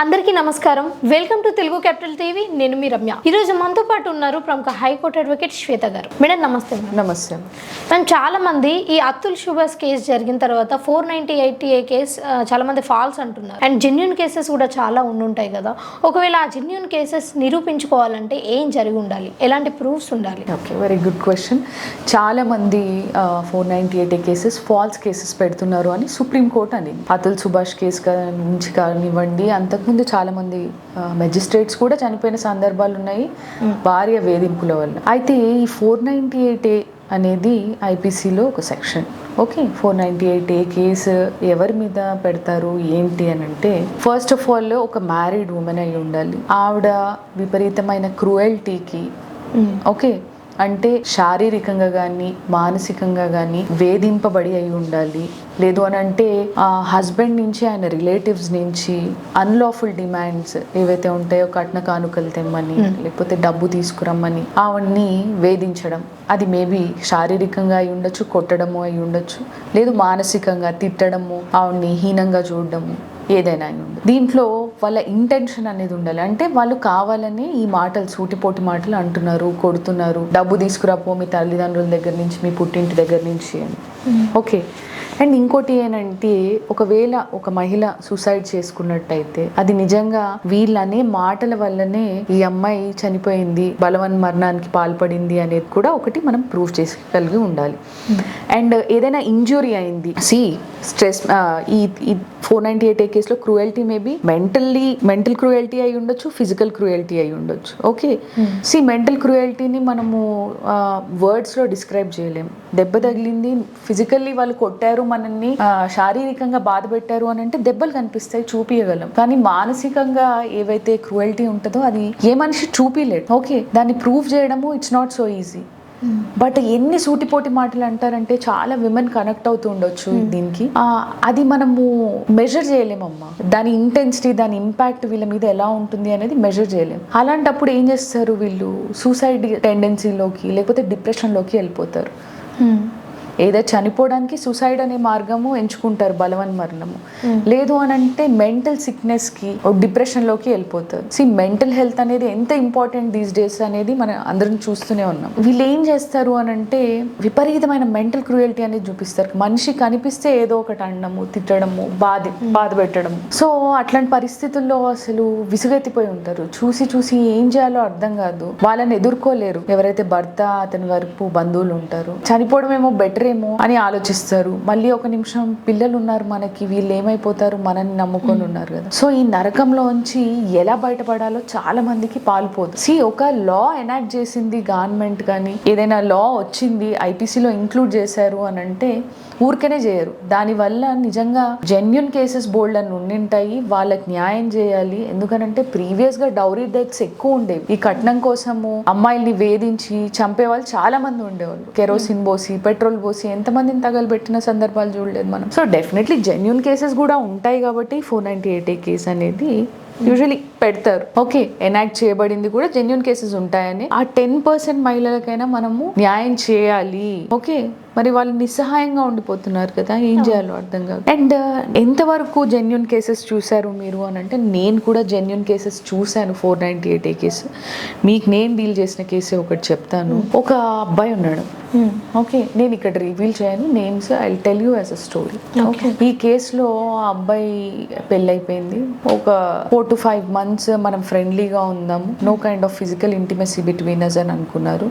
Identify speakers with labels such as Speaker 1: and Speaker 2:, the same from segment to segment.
Speaker 1: అందరికీ నమస్కారం. Welcome to Telugu capital TV. నేను మీ రమ్య. ఈరోజు మనతో పాటు ఉన్నారు ప్రముఖ హైకోర్టు అడ్వకేట్ శ్వేత గారు. మేడం నమస్తే
Speaker 2: నమస్తే.
Speaker 1: మనం చాలా మంది ఈ అతుల్ శుభాస్ కేసు జరిగిన తర్వాత four ninety eight A case చాలా మంది ఫాల్స్ అంటున్నారు. అండ్ జెన్యున్ కేసెస్ కూడా చాలా ఉండుంటాయి కదా. ఒకవేళ ఆ జెన్యున్ కేసెస్ నిరూపించుకోవాలంటే ఏం జరిగి ఉండాలి? ఎలాంటి ప్రూఫ్స్ ఉండాలి?
Speaker 2: ఓకే వెరీ గుడ్ క్వశ్చన్ చాలా మంది four ninety eight cases false cases పెడుతున్నారు అని సుప్రీంకోర్టు అని అతుల్ సుభాష్ కేసు నుంచి కానివ్వండి అంతకుముందు చాలా మంది మెజిస్ట్రేట్స్ కూడా చనిపోయిన సందర్భాలు ఉన్నాయి భార్య వేధింపుల వల్ల. అయితే ఈ ఫోర్ నైంటీ ఎయిట్ ఏ అనేది ఐపీసీలో ఒక section. Okay four ninety eight A case ఎవరి మీద పెడతారు ఏంటి అని అంటే ఫస్ట్ ఆఫ్ ఆల్ ఒక మ్యారీడ్ ఉమెన్ అయి ఉండాలి. ఆవిడ విపరీతమైన క్రూయల్టీకి ఓకే అంటే శారీరకంగా కానీ మానసికంగా కానీ వేధింపబడి అయి ఉండాలి. లేదు అని అంటే ఆ హస్బెండ్ నుంచి ఆయన రిలేటివ్స్ నుంచి అన్లాఫుల్ డిమాండ్స్ ఏవైతే ఉంటాయో కట్న కానుకలు తెమ్మని లేకపోతే డబ్బు తీసుకురమ్మని ఆవిడ్ని వేధించడం. అది మేబీ శారీరకంగా అయి ఉండొచ్చు కొట్టడము అయి ఉండొచ్చు లేదు మానసికంగా తిట్టడము ఆవిడ్ని హీనంగా చూడడము. ఏదైనా ఉండదు దీంట్లో వాళ్ళ ఇంటెన్షన్ అనేది ఉండాలి. అంటే వాళ్ళు కావాలని ఈ మాటలు సూటిపోటి మాటలు అంటున్నారు కొడుతున్నారు. డబ్బు తీసుకురాపో మీ తల్లిదండ్రుల దగ్గర నుంచి మీ పుట్టింటి దగ్గర నుంచి అని. ఓకే అండ్ ఇంకోటి ఏంటంటే ఒకవేళ ఒక మహిళ సూసైడ్ చేసుకున్నట్టయితే అది నిజంగా వీళ్ళనే మాటల వల్లనే ఈ అమ్మాయి చనిపోయింది బలవన్ మరణానికి పాల్పడింది అనేది కూడా ఒకటి మనం ప్రూవ్ చేసుకోగలిగి ఉండాలి. అండ్ ఏదైనా ఇంజురీ అయింది సి స్ట్రెస్ ఈ ఈ ఫోర్ నైన్టీ ఎయిట్ ఏ కేసులో cruelty maybe mentally mental cruelty అయి ఉండొచ్చు ఫిజికల్ క్రూయల్టీ అయి ఉండొచ్చు. ఓకే? సి మెంటల్ క్రూయల్టీని మనము వర్డ్స్లో డిస్క్రైబ్ చేయలేం. దెబ్బ తగిలింది ఫిజికల్లీ వాళ్ళు కొట్టారు మనల్ని శారీరకంగా బాధ పెట్టారు అని అంటే దెబ్బలు కనిపిస్తాయి చూపియగలం. కానీ మానసికంగా ఏవైతే క్రూయల్టీ ఉంటుందో అది ఏ మనిషి చూపిలేడు ఓకే? దాన్ని ప్రూవ్ చేయడము it's not so easy but ఎన్ని సూటిపోటి మాటలు అంటారంటే చాలా విమెన్ కనెక్ట్ అవుతూ ఉండొచ్చు దీనికి. ఆ, అది మనము మెజర్ చేయలేమమ్మా. దాని ఇంటెన్సిటీ దాని ఇంపాక్ట్ వీళ్ళ మీద ఎలా ఉంటుంది అనేది మెజర్ చేయలేం. అలాంటప్పుడు ఏం చేస్తారు వీళ్ళు? సూసైడ్ టెండెన్సీలోకి లేకపోతే డిప్రెషన్లోకి వెళ్ళిపోతారు. ఏదో చనిపోవడానికి సూసైడ్ అనే మార్గము ఎంచుకుంటారు బలవన్ మరణము. లేదు అని అంటే మెంటల్ సిక్నెస్కి డిప్రెషన్లోకి వెళ్ళిపోతారు. సి మెంటల్ హెల్త్ అనేది ఎంత ఇంపార్టెంట్ దీస్ డేస్ అనేది మనం అందరం చూస్తూనే ఉన్నాం. వీళ్ళు ఏం చేస్తారు అని అంటే విపరీతమైన మెంటల్ క్రూయల్టీ అనేది చూపిస్తారు. మనిషి కనిపిస్తే ఏదో ఒకటి అనడము తిట్టడము బాధ బాధ పెట్టడము. సో అట్లాంటి పరిస్థితుల్లో అసలు విసుగెత్తిపోయి ఉంటారు. చూసి చూసి ఏం చేయాలో అర్థం కాదు. వాళ్ళని ఎదుర్కోలేరు. ఎవరైతే భర్త అతని వరకు బంధువులు ఉంటారు. చనిపోవడం ఏమో బెటర్ ఏమో అని ఆలోచిస్తారు. మళ్ళీ ఒక నిమిషం పిల్లలు ఉన్నారు మనకి వీళ్ళు ఏమైపోతారు మనని నమ్ముకొని ఉన్నారు కదా. సో ఈ నరకంలోంచి ఎలా బయటపడాలో చాలా మందికి పాల్పోదు. సి ఒక లా ఎనాక్ట్ చేసింది గవర్నమెంట్ కానీ ఏదైనా లా వచ్చింది ఐపీసీలో ఇంక్లూడ్ చేశారు అని అంటే ఊరికనే చేయరు. దానివల్ల నిజంగా జెన్యున్ కేసెస్ బోల్డ్ అని ఉండింటాయి వాళ్ళకి న్యాయం చేయాలి. ఎందుకనంటే ప్రీవియస్గా డౌరీ డెత్స్ ఎక్కువ ఉండేవి. ఈ కట్నం కోసము అమ్మాయిల్ని వేధించి చంపే వాళ్ళు చాలా మంది ఉండేవాళ్ళు. కెరోసిన్ పోసి పెట్రోల్ పోసి ఎంతమందిని తగలబెట్టిన సందర్భాలు చూడలేదు మనం. సో డెఫినెట్లీ జెన్యున్ కేసెస్ కూడా ఉంటాయి కాబట్టి ఫోర్ నైన్టీ ఎయిట్ కేస్ అనేది యూజువలీ పెడతారు. ఓకే ఎనాక్ట్ చేయబడింది కూడా జెన్యున్ కేసెస్ ఉంటాయని. ఆ టెన్ పర్సెంట్ మహిళలకైనా మనము న్యాయం చేయాలి. ఓకే మరి వాళ్ళు నిస్సహాయంగా ఉండిపోతున్నారు కదా ఏం చేయాలో అర్థం కాదు అండ్ ఎంతవరకు జెన్యున్ కేసెస్ చూశారు మీరు అని అంటే నేను కూడా జెన్యున్ కేసెస్ చూశాను ఫోర్ నైన్టీ ఎయిట్ కేసు మీకు నేను డీల్ చేసిన కేసే ఒకటి చెప్తాను. ఒక అబ్బాయి ఉన్నాడు. ఓకే నేను ఇక్కడ రివీల్ చేయను. Names I tell you as a story okay ఈ కేసులో ఆ అబ్బాయి పెళ్ళైపోయింది. ఒక ఫోర్ టు ఫైవ్ మంత్స్ మనం ఫ్రెండ్లీగా ఉందాము no kind of physical intimacy between us అని అనుకున్నారు.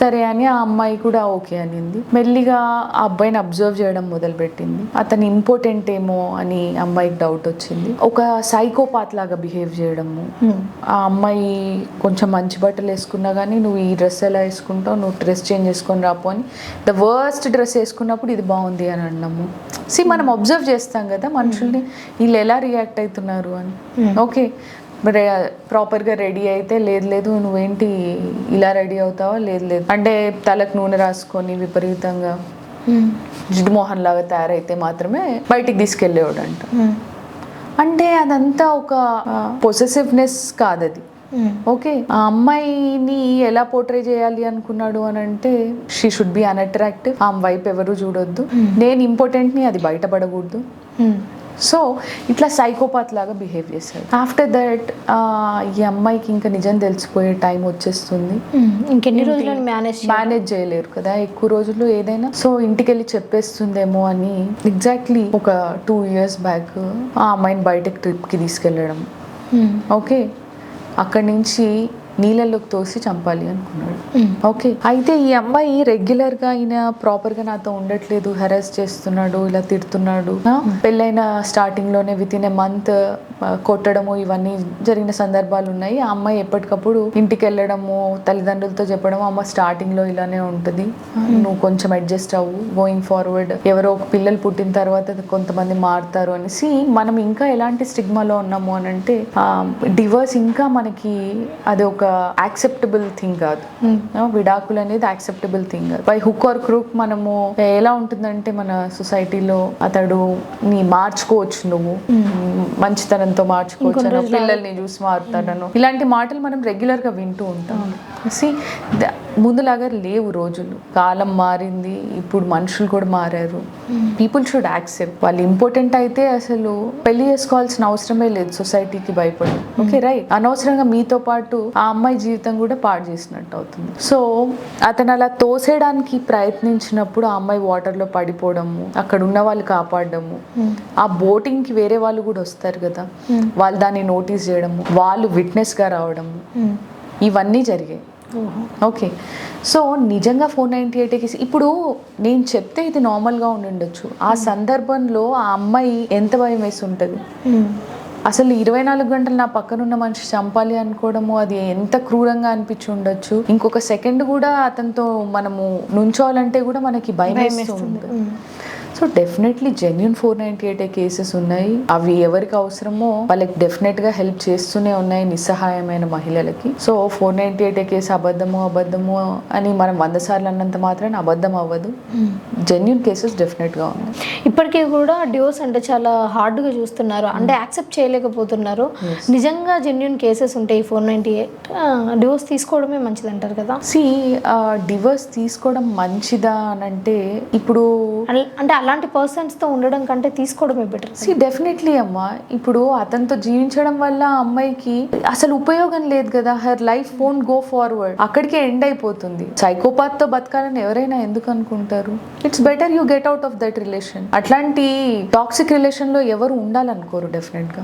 Speaker 2: సరే అని ఆ అమ్మాయి కూడా ఓకే అనింది. మెల్లిగా ఆ అబ్బాయిని అబ్జర్వ్ చేయడం మొదలుపెట్టింది. అతను ఇంపార్టెంట్ ఏమో అని అమ్మాయికి డౌట్ వచ్చింది. ఒక సైకోపాత్ లాగా బిహేవ్ చేయడము. ఆ అమ్మాయి కొంచెం మంచి బట్టలు వేసుకున్నా కానీ నువ్వు ఈ డ్రెస్ ఎలా వేసుకుంటావు? నువ్వు డ్రెస్ చేంజ్ చేసుకొని రాపో అని ద వర్స్ట్ డ్రెస్ వేసుకున్నప్పుడు ఇది బాగుంది అని అన్నాము. సి మనం అబ్జర్వ్ చేస్తాం కదా మనుషుల్ని. వీళ్ళు ఎలా రియాక్ట్ అవుతున్నారు అని. ఓకే మరి ప్రాపర్గా రెడీ అయితే లేదు లేదు నువ్వేంటి ఇలా రెడీ అవుతావా? లేదు లేదు. అంటే తలకు నూనె రాసుకొని విపరీతంగా జిడ్డు మోహన్ లాగా తయారైతే మాత్రమే బయటికి తీసుకెళ్ళేవాడు అంట అంటే అదంతా ఒక పొసెసివ్నెస్ కాదు అది ఓకే ఆ అమ్మాయిని ఎలా పోర్ట్రే చేయాలి అనుకున్నాడు అని అంటే షీ షుడ్ బి అన్అట్రాక్టివ్ ఆమె వైపు ఎవరు చూడొద్దు. నేను ఇంపార్టెంట్ని అది బయటపడకూడదు. సో ఇట్లా సైకోపాత్ లాగా బిహేవ్ చేశాడు. ఆఫ్టర్ దట్ ఈ అమ్మాయికి ఇంకా నిజం తెలిసిపోయే టైం వచ్చేస్తుంది.
Speaker 1: ఇంకెన్ని రోజులను మేనేజ్
Speaker 2: మేనేజ్ చేయలేరు కదా. ఎక్కువ రోజులు ఏదైనా. సో ఇంటికి వెళ్ళి చెప్పేస్తుందేమో అని ఎగ్జాక్ట్లీ ఒక టూ ఇయర్స్ బ్యాక్ ఆ అమ్మాయిని బయటకు ట్రిప్కి తీసుకెళ్ళడం. ఓకే అక్కడి నుంచి నీళ్ళలోకి తోసి చంపాలి అనుకున్నాడు. ఓకే. అయితే ఈ అమ్మాయి రెగ్యులర్గా ఈయన ప్రాపర్గా నాతో ఉండట్లేదు హెరాస్ చేస్తున్నాడు ఇలా తిడుతున్నాడు. ఆ, పెళ్ళైన స్టార్టింగ్లోనే విత్ ఇన్ ఏ మంత్ కొట్టడము ఇవన్నీ జరిగిన సందర్భాలు ఉన్నాయి. ఆ అమ్మాయి ఎప్పటికప్పుడు ఇంటికి వెళ్ళడము తల్లిదండ్రులతో చెప్పడము అమ్మ స్టార్టింగ్లో ఇలానే ఉంటుంది. ఆ, నువ్వు కొంచెం అడ్జస్ట్ అవ్వు గోయింగ్ ఫార్వర్డ్ ఎవరో ఒక పిల్లలు పుట్టిన తర్వాత కొంతమంది మారుతారు అనేసి మనం ఇంకా ఎలాంటి స్టిగ్మాలో ఉన్నాము అని అంటే డివర్స్ ఇంకా మనకి అది ఒక యాక్సెప్టబుల్ థింగ్ కాదు. ఆ, విడాకులు అనేది యాక్సెప్టబుల్ థింగ్ కాదు. బై హుక్ ఆర్ క్రూక్ మనము ఎలా ఉంటుందంటే మన సొసైటీలో అతడు నీ మార్చుకోవచ్చు నువ్వు. మంచితనంతో మార్చుకోవచ్చు పిల్లల్ని చూసి మారుతాడను. ఇలాంటి మాటలు మనం రెగ్యులర్గా వింటూ ఉంటాం. సి ముందులాగా లేవు రోజులు. కాలం మారింది ఇప్పుడు మనుషులు కూడా మారారు. పీపుల్ షుడ్ యాక్సెప్ట్ వాళ్ళు ఇంపార్టెంట్ అయితే అసలు పెళ్ళి చేసుకోవాల్సిన అవసరమే లేదు సొసైటీకి భయపడి. ఓకే రైట్ అనవసరంగా మీతో పాటు ఆ అమ్మాయి జీవితం కూడా పాడు చేసినట్టు అవుతుంది. సో అతను అలా తోసేయడానికి ప్రయత్నించినప్పుడు ఆ అమ్మాయి వాటర్లో పడిపోవడము అక్కడ ఉన్న వాళ్ళు కాపాడడము ఆ బోటింగ్కి వేరే వాళ్ళు కూడా వస్తారు కదా. వాళ్ళు దాన్ని నోటీస్ చేయడము వాళ్ళు విట్నెస్గా రావడము ఇవన్నీ జరిగాయి. ఓకే. సో నిజంగా ఫోర్ నైంటీ ఎయిట్ కేసు ఇప్పుడు నేను చెప్తే ఇది నార్మల్గా ఉండి ఉండొచ్చు ఆ సందర్భంలో ఆ అమ్మాయి ఎంత భయం వేసి ఉంటుంది? అసలు ఇరవై నాలుగు గంటలు నా పక్కన ఉన్న మనిషి చంపాలి అనుకోవడము అది ఎంత క్రూరంగా అనిపించి ఉండొచ్చు. ఇంకొక సెకండ్ కూడా అతనితో మనము నుంచోవాలంటే కూడా మనకి భయం వేస్తుంది so definitely genuine four ninety eight cases ఉన్నాయి. అవి ఎవరికి అవసరమో వాళ్ళకి డెఫినెట్గా హెల్ప్ చేస్తూనే ఉన్నాయి నిస్సహాయమైన మహిళలకి. So four ninety eight case అబద్ధము అబద్ధము అని మనం వంద సార్లు అన్నంత మాత్రాన అబద్ధం అవ్వదు. జెన్యున్ కేసెస్ డెఫినెట్గా ఉన్నాయి.
Speaker 1: ఇప్పటికీ కూడా డివోర్స్ అంటే చాలా హార్డ్గా చూస్తున్నారు. అంటే యాక్సెప్ట్ చేయలేకపోతున్నారు. నిజంగా జెన్యున్ కేసెస్ ఉంటాయి ఫోర్ నైంటీ ఎయిట్ డివోర్స్ తీసుకోవడమే మంచిది అంటారు కదా
Speaker 2: సి డివర్స్ తీసుకోవడం మంచిదా అని అంటే ఇప్పుడు
Speaker 1: అంటే అలాంటి పర్సన్స్తో ఉండడం కంటే తీసుకోవడమే బెటర్
Speaker 2: సి డెఫినెట్లీ అమ్మా. ఇప్పుడు అతనితో జీవించడం వల్ల అమ్మాయికి అసలు ఉపయోగం లేదు కదా. Her life won't go forward అక్కడికే ఎండ్ అయిపోతుంది. సైకోపాత్తో బతకాలని ఎవరైనా ఎందుకు అనుకుంటారు? It's better you get out of that relation అట్లాంటి టాక్సిక్ రిలేషన్లో ఎవరు ఉండాలనుకోరు డెఫినెట్గా